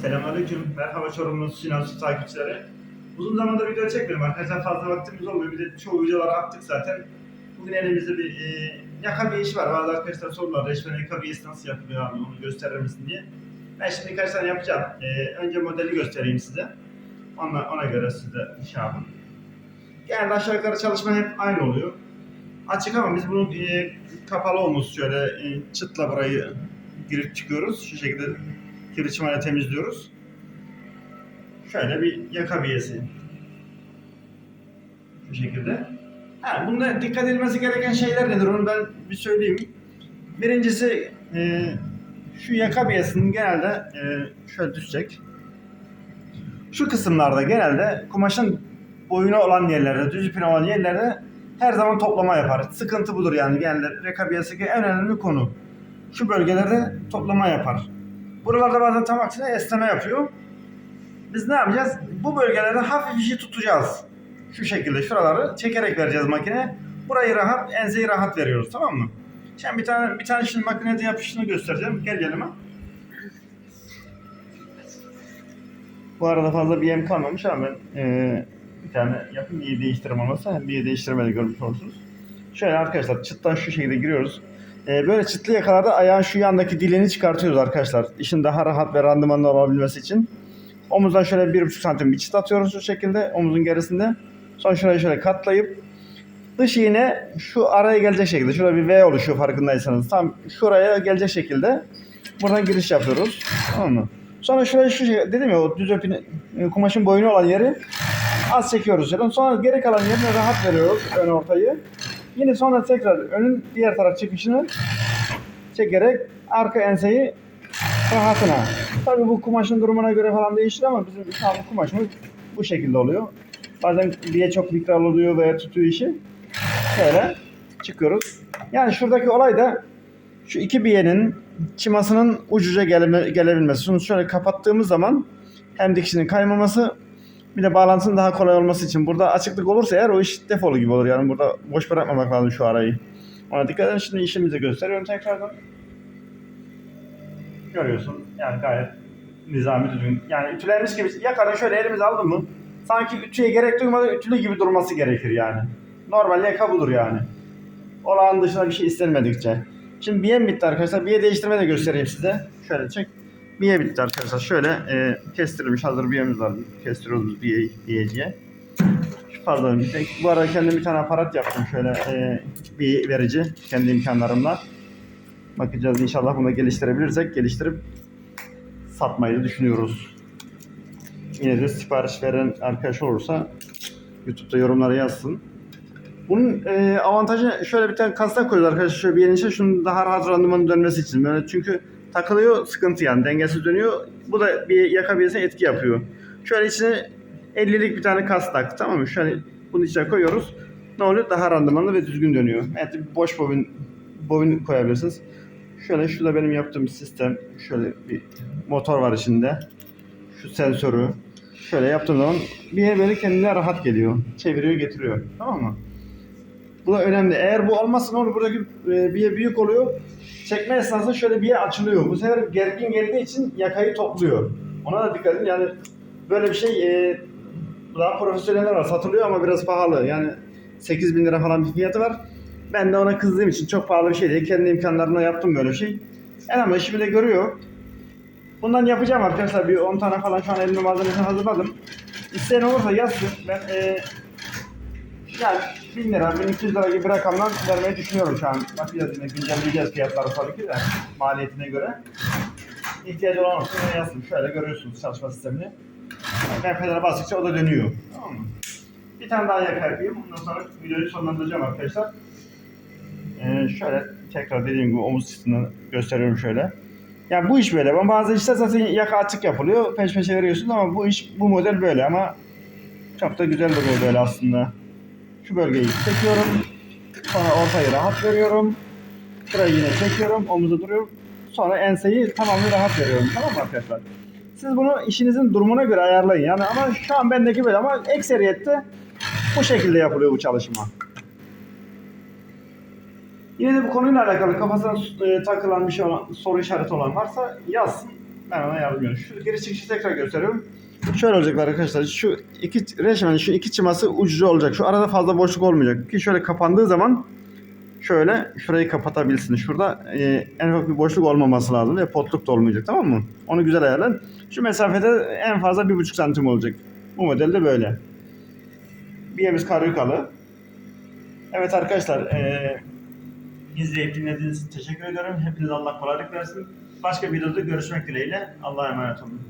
Selamünaleyküm. Merhaba Çorumlu Sinan Su takipçileri. Uzun zamandır video çekmedim arkadaşlar. Fazla vaktimiz olmuyor. Bir de çoğu videoları attık zaten. Bugün elimizde bir e, yaka bir iş var. Bazı arkadaşlar sorular. Reşmen yaka bir iş nasıl yapılıyor abi onu gösterir misin diye. Ben şimdi birkaç tane yapacağım. E, önce modeli göstereyim size. Ona, ona göre siz de şey yapın. Genelde aşağı yukarı çalışma hep aynı oluyor. Açık ama biz bunu e, kapalı olmuş şöyle e, çıtla burayı girip çıkıyoruz. Şu şekilde kirişmayla temizliyoruz. Şöyle bir yaka biyesi. Şu şekilde. Ha, bunda dikkat edilmesi gereken şeyler nedir onu ben bir söyleyeyim. Birincisi e, şu yaka biyesinin genelde e, şöyle düşecek. Şu kısımlarda genelde kumaşın boyuna olan yerlerde, düz ipine olan yerlerde her zaman toplama yapar. Sıkıntı budur yani genelde rekabiyesi en önemli konu. Şu bölgelerde toplama yapar. Buralarda bazen tam aksine esneme yapıyor. Biz ne yapacağız? Bu bölgelerde hafif işi tutacağız. Şu şekilde şuraları çekerek vereceğiz makineye. Burayı rahat, enseyi rahat veriyoruz tamam mı? Şimdi bir tane bir tane şimdi makinede yapışını göstereceğim. Gel yanıma. Bu arada fazla bir yem kalmamış ama ben eee, bir tane yapayım iyi değiştirme olmasa hem bir değiştirme de görmüş olursunuz. Şöyle arkadaşlar çıttan şu şekilde giriyoruz. Ee, böyle çıtlı yakalarda ayağın şu yandaki dileğini çıkartıyoruz arkadaşlar. İşin daha rahat ve randımanlı olabilmesi için. Omuzdan şöyle 1,5 santim bir çıt atıyoruz şu şekilde omuzun gerisinde. Sonra şurayı şöyle katlayıp dış iğne şu araya gelecek şekilde. Şurada bir V oluşuyor farkındaysanız. Tam şuraya gelecek şekilde buradan giriş yapıyoruz. Tamam mı? Sonra şurayı şu şekilde dedim ya o düz öpün, kumaşın boyunu olan yeri az çekiyoruz. Sonra geri kalan yerine rahat veriyoruz ön ortayı. Yine sonra tekrar önün diğer taraf çıkışını çekerek arka enseyi rahatına. Tabii bu kumaşın durumuna göre falan değişir ama bizim an kumaşımız bu şekilde oluyor. Bazen biye çok miktar oluyor veya tutuyor işi. Şöyle çıkıyoruz. Yani şuradaki olay da şu iki biyenin çımasının ucuca geleme, gelebilmesi. Şunu şöyle kapattığımız zaman hem dikişinin kaymaması bir de bağlantının daha kolay olması için burada açıklık olursa eğer o iş defolu gibi olur. Yani burada boş bırakmamak lazım şu arayı. Ona dikkat edin. Şimdi işimizi gösteriyorum tekrardan. Görüyorsun. Yani gayet nizami düzgün. Yani ütülerimiz gibi yakarın şöyle elimiz aldı mı sanki ütüye gerek duymadan ütülü gibi durması gerekir yani. Normal yaka budur yani. Olağan dışında bir şey istenmedikçe. Şimdi biye bitti arkadaşlar. Biye değiştirme de göstereyim size. Şöyle çek. Biye bitti arkadaşlar. Şöyle e, kestirilmiş hazır biyemiz var. Kestiriyoruz biye, biyeciye. Tek. Bu arada kendim bir tane aparat yaptım şöyle e, bir verici kendi imkanlarımla. Bakacağız inşallah bunu geliştirebilirsek geliştirip satmayı düşünüyoruz. Yine de sipariş veren arkadaş olursa YouTube'da yorumlara yazsın. Bunun e, avantajı şöyle bir tane kasnak koyuyoruz arkadaşlar şöyle bir yerin içine şunun daha rahat randımanı dönmesi için. Böyle çünkü takılıyor sıkıntı yani dengesiz dönüyor. Bu da bir yaka biyesine etki yapıyor. Şöyle içine 50'lik bir tane kasnak tamam mı? Şöyle bunun içine koyuyoruz. Ne oluyor? Daha randımanlı ve düzgün dönüyor. Evet boş bobin bobin koyabilirsiniz. Şöyle şurada benim yaptığım sistem. Şöyle bir motor var içinde. Şu sensörü. Şöyle yaptığım zaman bir yer böyle kendine rahat geliyor. Çeviriyor getiriyor. Tamam mı? Bu da önemli. Eğer bu olmazsa ne olur? Buradaki e, biye büyük oluyor. Çekme esnasında şöyle biye açılıyor. Bu sefer gergin geldiği için yakayı topluyor. Ona da dikkat edin. Yani böyle bir şey e, daha profesyoneller var. Satılıyor ama biraz pahalı. Yani 8 bin lira falan bir fiyatı var. Ben de ona kızdığım için çok pahalı bir şey değil. Kendi imkanlarımla yaptım böyle bir şey. En ama işimi de görüyor. Bundan yapacağım arkadaşlar. Bir 10 tane falan şu an elimde malzemesini hazırladım. İsteyen olursa yazsın. Ben e, yani 1000 lira, 1200 lira gibi bir rakamdan vermeyi düşünüyorum şu an. Bakacağız yine güncelleyeceğiz fiyatları tabii ki de maliyetine göre. İhtiyacı olan yine yazsın. Şöyle görüyorsunuz çalışma sistemini. Ben pedala bastıkça o da dönüyor. Tamam mı? Bir tane daha yaka yapayım. Ondan sonra videoyu sonlandıracağım arkadaşlar. Ee, şöyle tekrar dediğim gibi omuz sistemini gösteriyorum şöyle. Yani bu iş böyle. Ama bazı işler zaten yaka açık yapılıyor. Peş peşe veriyorsun ama bu iş bu model böyle ama çok da güzel duruyor böyle aslında. Şu bölgeyi çekiyorum. Sonra ortayı rahat veriyorum. Şurayı yine çekiyorum. Omuza duruyorum. Sonra enseyi tamamı rahat veriyorum. Tamam mı arkadaşlar? Siz bunu işinizin durumuna göre ayarlayın. Yani ama şu an bendeki böyle ama ekseriyette bu şekilde yapılıyor bu çalışma. Yine de bu konuyla alakalı kafasına e, takılan bir şey olan, soru işareti olan varsa yazsın. Ben ona yardımcı oluyorum. Şu giriş çıkışı tekrar gösteriyorum. Şöyle olacak arkadaşlar. Şu iki reşmen şu iki çıması ucucu olacak. Şu arada fazla boşluk olmayacak. Ki şöyle kapandığı zaman şöyle şurayı kapatabilsin. Şurada e, en ufak bir boşluk olmaması lazım ve potluk da olmayacak tamam mı? Onu güzel ayarlan. Şu mesafede en fazla bir buçuk santim olacak. Bu modelde böyle. Biyemiz kalı. Evet arkadaşlar e, izleyip dinlediğiniz için teşekkür ederim. Hepinize Allah kolaylık versin. Başka bir videoda görüşmek dileğiyle. Allah'a emanet olun.